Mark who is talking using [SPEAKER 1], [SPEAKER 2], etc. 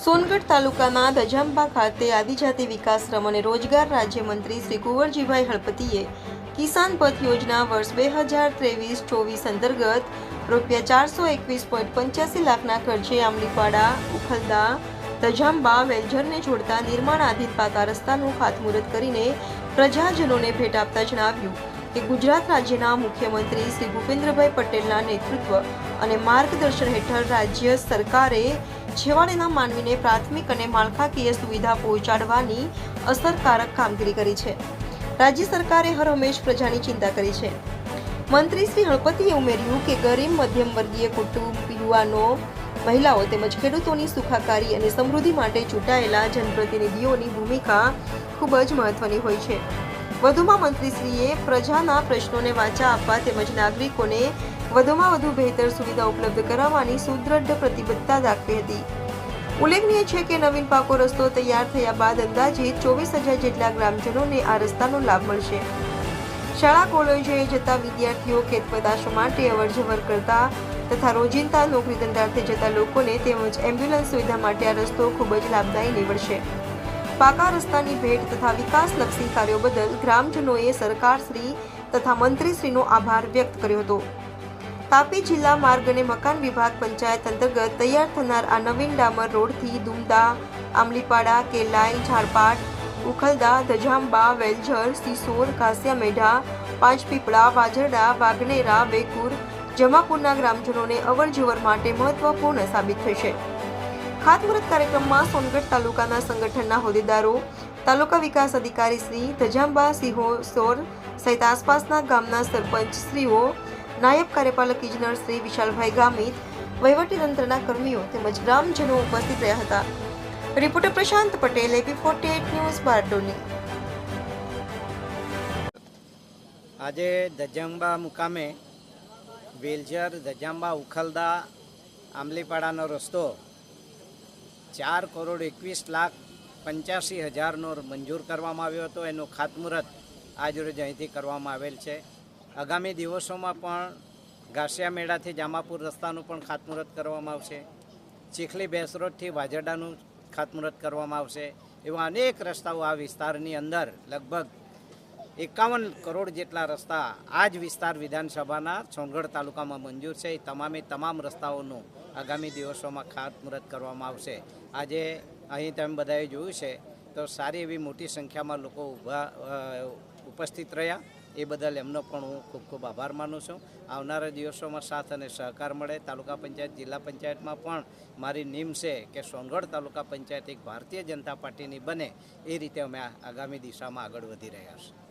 [SPEAKER 1] સોનગઢ તાલુકાના ધજાંબા ખાતે આદિજાતિ વિકાસ શ્રમ અને રોજગાર રાજ્યમંત્રી શ્રી કુંવરજીભાઈ હળપતિએ કિસાન પથ યોજના વર્ષ બે હજાર ત્રેવીસ ચોવીસ અંતર્ગત રૂપિયા ચારસો એકવીસ પોઈન્ટ પંચ્યાસી લાખના ખર્ચે આમલીપાડા ઉખલદા, ધજાંબા, વેલઝરને જોડતા નિર્માણાધીન પાકા રસ્તાનું ખાતમુહૂર્ત કરીને પ્રજાજનોને ભેટ આપતા જણાવ્યું કે ગુજરાત રાજ્યના મુખ્યમંત્રી શ્રી ભૂપેન્દ્રભાઈ પટેલના નેતૃત્વ અને માર્ગદર્શન હેઠળ રાજ્ય સરકારે છેવાડેના માનવીને પ્રાથમિક અને માળખાકીય સુવિધા પહોંચાડવાની અસરકારક કામગીરી કરી છે. રાજ્ય સરકારે હર હંમેશ પ્રજાની ચિંતા કરી છે. મંત્રી શ્રી હળપતિએ ઉમેર્યું કે ગરીબ, મધ્યમ વર્ગીય, કુટુંબ, યુવાનો, મહિલાઓ તેમજ ખેડૂતોની સુખાકારી અને સમૃદ્ધિ માટે ચૂંટાયેલા જનપ્રતિનિધિઓની ભૂમિકા ખૂબ જ મહત્વની હોય છે. વધુમાં મંત્રીશ્રીએ પ્રજાના પ્રશ્નોને વાચા આપવા તેમજ નાગરિકોને વધુમાં વધુ બહેતર સુવિધા ઉપલબ્ધ કરાવવાની સુદૃઢ પ્રતિબદ્ધતા દાખવી હતી. ઉલ્લેખનીય છે કે નવીન પાકો રસ્તો તૈયાર થયા બાદ અંદાજિત ચોવીસ હજાર જેટલા ગ્રામજનોને આ રસ્તાનો લાભ મળશે. શાળા કોલેજોએ જતા વિદ્યાર્થીઓ ખેતપદાશો માટે અવરજવર કરતા તથા રોજિંદા નોકરી ધંધાર્થે જતા લોકોને તેમજ એમ્બ્યુલન્સ સુવિધા માટે આ રસ્તો ખૂબ જ લાભદાયી નીવડશે. પાકા રસ્તાની ભેટ તથા વિકાસલક્ષી કાર્યો બદલ ગ્રામજનોએ સરકારશ્રી તથા મંત્રીશ્રીનો આભાર વ્યક્ત કર્યો હતો. તાપી જિલ્લા માર્ગ અને મકાન વિભાગ પંચાયત અંતર્ગત તૈયાર થનાર આ નવીન ડામર રોડથી દુમદા આમલીપાડા કેલાઈ, ઝાડપાટ, ઉખલદા, ધજાંબા, વેલઝર, સિસોર, કાસિયા મેઢા, પાંચપીપળા, વાજરડા, વાગનેરા, વેકુર જમાપુરના ગ્રામજનોને અવરજવર માટે મહત્વપૂર્ણ સાબિત થશે. ખાતમુહૂર્ત કાર્યક્રમમાં સોનગઢ તાલુકાના સંગઠનના હોદ્દેદારો, તાલુકા વિકાસ અધિકારી શ્રી ધજાંબા સિંહો સોર સહિત આસપાસના ગામના સરપંચ શ્રીઓ, નાયબ કાર્યપાલક ઇજનર શ્રી વિશાલભાઈ ગામિત વહીવટીતંત્રના કર્મીઓ તેમજ ગ્રામજનો ઉપસ્થિત રહ્યા હતા. Reporter Prashant Patel, AP forty news, Bardoli.
[SPEAKER 2] આજે ધજાંબા મુકામે વેલઝર ધજાંબા ઉખલદા આંબલીપાડાનો રસ્તો ચાર કરોડ એકવીસ લાખ પંચ્યાસી હજારનો મંજૂર કરવામાં આવ્યો હતો. એનું ખાતમુહૂર્ત આજરોજ અહીંથી કરવામાં આવેલ છે. આગામી દિવસોમાં પણ ઘાસિયા મેળાથી જામાપુર રસ્તાનું પણ ખાતમુહૂર્ત કરવામાં આવશે. ચીખલી બેસરોડથી વાજરડાનું ખાતમુહૂર્ત કરવામાં આવશે. એવા અનેક રસ્તાઓ આ વિસ્તારની અંદર લગભગ એકાવન કરોડ જેટલા રસ્તા આ જ વિસ્તાર વિધાનસભાના સોનગઢ તાલુકામાં મંજૂર છે. એ તમામે તમામ રસ્તાઓનું આગામી દિવસોમાં ખાતમુહૂર્ત કરવામાં આવશે. આજે અહીં તમે બધાએ જોયું છે તો સારી એવી મોટી સંખ્યામાં લોકો ઊભા ઉપસ્થિત રહ્યા. એ બદલ એમનો પણ હું ખૂબ ખૂબ આભાર માનું છું. આવનારા દિવસોમાં સાથ અને સહકાર મળે. તાલુકા પંચાયત, જિલ્લા પંચાયતમાં પણ મારી નીમ છે કે સોનગઢ તાલુકા પંચાયત એક ભારતીય જનતા પાર્ટીની બને. એ રીતે અમે આગામી દિશામાં આગળ વધી રહ્યા છીએ.